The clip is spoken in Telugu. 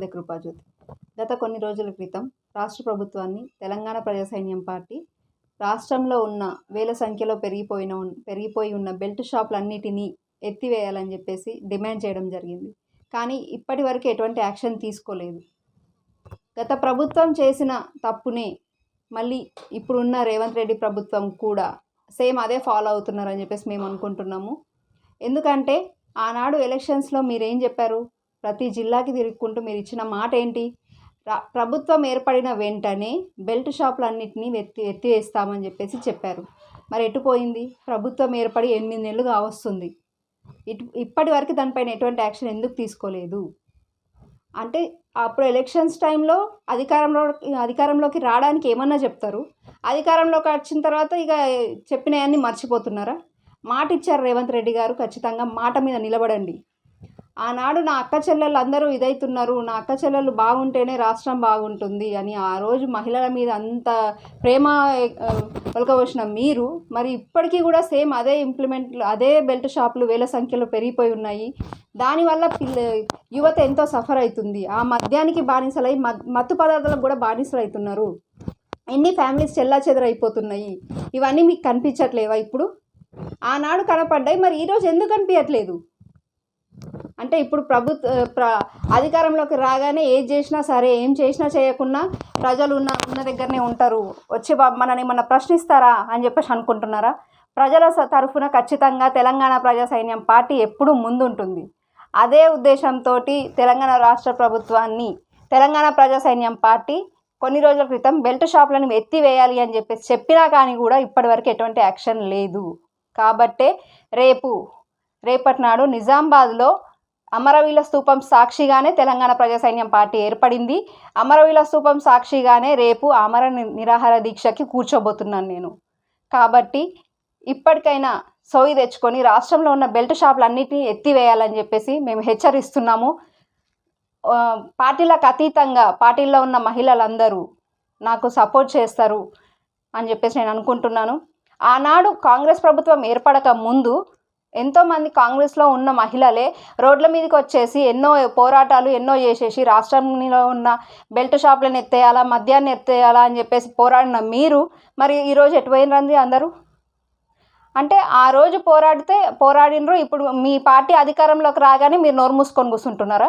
పాల్దే కృపాజ్యోతి. గత కొన్ని రోజుల క్రితం రాష్ట్ర ప్రభుత్వాన్ని తెలంగాణ ప్రజా సైన్యం పార్టీ రాష్ట్రంలో ఉన్న వేల సంఖ్యలో పెరిగిపోయిన ఉన్- పెరిగిపోయి ఉన్న బెల్ట్ షాపులన్నిటినీ ఎత్తివేయాలని చెప్పేసి డిమాండ్ చేయడం జరిగింది. కానీ ఇప్పటి వరకు ఎటువంటి యాక్షన్ తీసుకోలేదు. గత ప్రభుత్వం చేసిన తప్పునే మళ్ళీ ఇప్పుడున్న రేవంత్ రెడ్డి ప్రభుత్వం కూడా సేమ్ అదే ఫాలో అవుతున్నారని చెప్పేసి మేము అనుకుంటున్నాము. ఎందుకంటే ఆనాడు ఎలక్షన్స్లో మీరేం చెప్పారు? ప్రతి జిల్లాకి తిరుగుకుంటూ మీరు ఇచ్చిన మాట ఏంటి? ప్రభుత్వం ఏర్పడిన వెంటనే బెల్ట్ షాపులన్నింటినీ ఎత్తి ఎత్తివేస్తామని చెప్పేసి చెప్పారు. మరి ఎటుపోయింది ప్రభుత్వం ఏర్పడి ఎనిమిది నెలలు కావస్తుంది ఇటు ఇప్పటి వరకు దానిపైన ఎటువంటి యాక్షన్ ఎందుకు తీసుకోలేదు? అంటే అప్పుడు ఎలక్షన్స్ టైంలో అధికారంలో అధికారంలోకి రావడానికి ఏమన్నా చెప్తారు? అధికారంలోకి వచ్చిన తర్వాత ఇక చెప్పినవన్నీ మర్చిపోతున్నారా? మాట ఇచ్చారు రేవంత్ రెడ్డి గారు ఖచ్చితంగా మాట మీద నిలబడండి. ఆనాడు నా అక్క చెల్లెలు అందరూ ఇదైతున్నారు నా అక్క చెల్లెలు బాగుంటేనే రాష్ట్రం బాగుంటుంది అని ఆ రోజు మహిళల మీద అంత ప్రేమ ఒలకబోసిన మీరు మరి ఇప్పటికీ కూడా సేమ్ అదే ఇంప్లిమెంట్ అదే బెల్ట్ షాపులు వేల సంఖ్యలో పెరిగిపోయి ఉన్నాయి. దానివల్ల పిల్ల యువత ఎంతో సఫర్ అవుతుంది ఆ మద్యానికి బానిసలై మత్తు పదార్థాలకు కూడా బానిసలు అవుతున్నారు ఎన్ని ఫ్యామిలీస్ చెల్లా చెదరైపోతున్నాయి. ఇవన్నీ మీకు కనిపించట్లేవా ఇప్పుడు? ఆనాడు కనపడ్డాయి మరి ఈరోజు ఎందుకు కనిపించట్లేదు? అంటే ఇప్పుడు ప్రభుత్వ ప్ర అధికారంలోకి రాగానే ఏది చేసినా సరే ఏం చేసినా చేయకున్నా ప్రజలు ఉన్న ఉన్న దగ్గరనే ఉంటారు. వచ్చి మనని మన ప్రశ్నిస్తారా అని చెప్పేసి అనుకుంటున్నారా? ప్రజల స- తరఫున ఖచ్చితంగా తెలంగాణ ప్రజా సైన్యం పార్టీ ఎప్పుడూ ముందుంటుంది. అదే ఉద్దేశంతో తెలంగాణ రాష్ట్ర ప్రభుత్వాన్ని తెలంగాణ ప్రజా సైన్యం పార్టీ కొన్ని రోజుల క్రితం బెల్ట్ షాపులను ఎత్తివేయాలి అని చెప్పేసి చెప్పినా కానీ కూడా ఇప్పటివరకు ఎటువంటి యాక్షన్ లేదు. కాబట్టే రేపు రేపటి నాడు నిజామాబాద్లో అమరవీల స్థూపం సాక్షిగానే తెలంగాణ ప్రజా సైన్యం పార్టీ ఏర్పడింది. అమరవీల స్థూపం సాక్షిగానే రేపు అమర నిరాహార దీక్షకి కూర్చోబోతున్నాను నేను. కాబట్టి ఇప్పటికైనా సోయి తెచ్చుకొని రాష్ట్రంలో ఉన్న బెల్ట్ షాపులన్నిటినీ ఎత్తివేయాలని చెప్పేసి మేము హెచ్చరిస్తున్నాము. పార్టీలకు అతీతంగా పార్టీల్లో ఉన్న మహిళలందరూ నాకు సపోర్ట్ చేస్తారు అని చెప్పేసి నేను అనుకుంటున్నాను. ఆనాడు కాంగ్రెస్ ప్రభుత్వం ఏర్పడక ముందు ఎంతోమంది కాంగ్రెస్లో ఉన్న మహిళలే రోడ్ల మీదకి వచ్చేసి ఎన్నో పోరాటాలు ఎన్నో చేసేసి రాష్ట్రంలో ఉన్న బెల్ట్ షాపులను ఎత్తేయాలా మద్యాన్ని ఎత్తేయాలా అని చెప్పేసి పోరాడిన మీరు మరి ఈరోజు ఎటుపోయినరండి అందరూ? అంటే ఆ రోజు పోరాడితే పోరాడినరు ఇప్పుడు మీ పార్టీ అధికారంలోకి రాగానే మీరు నోరు మూసుకొని కూర్చుంటున్నారా?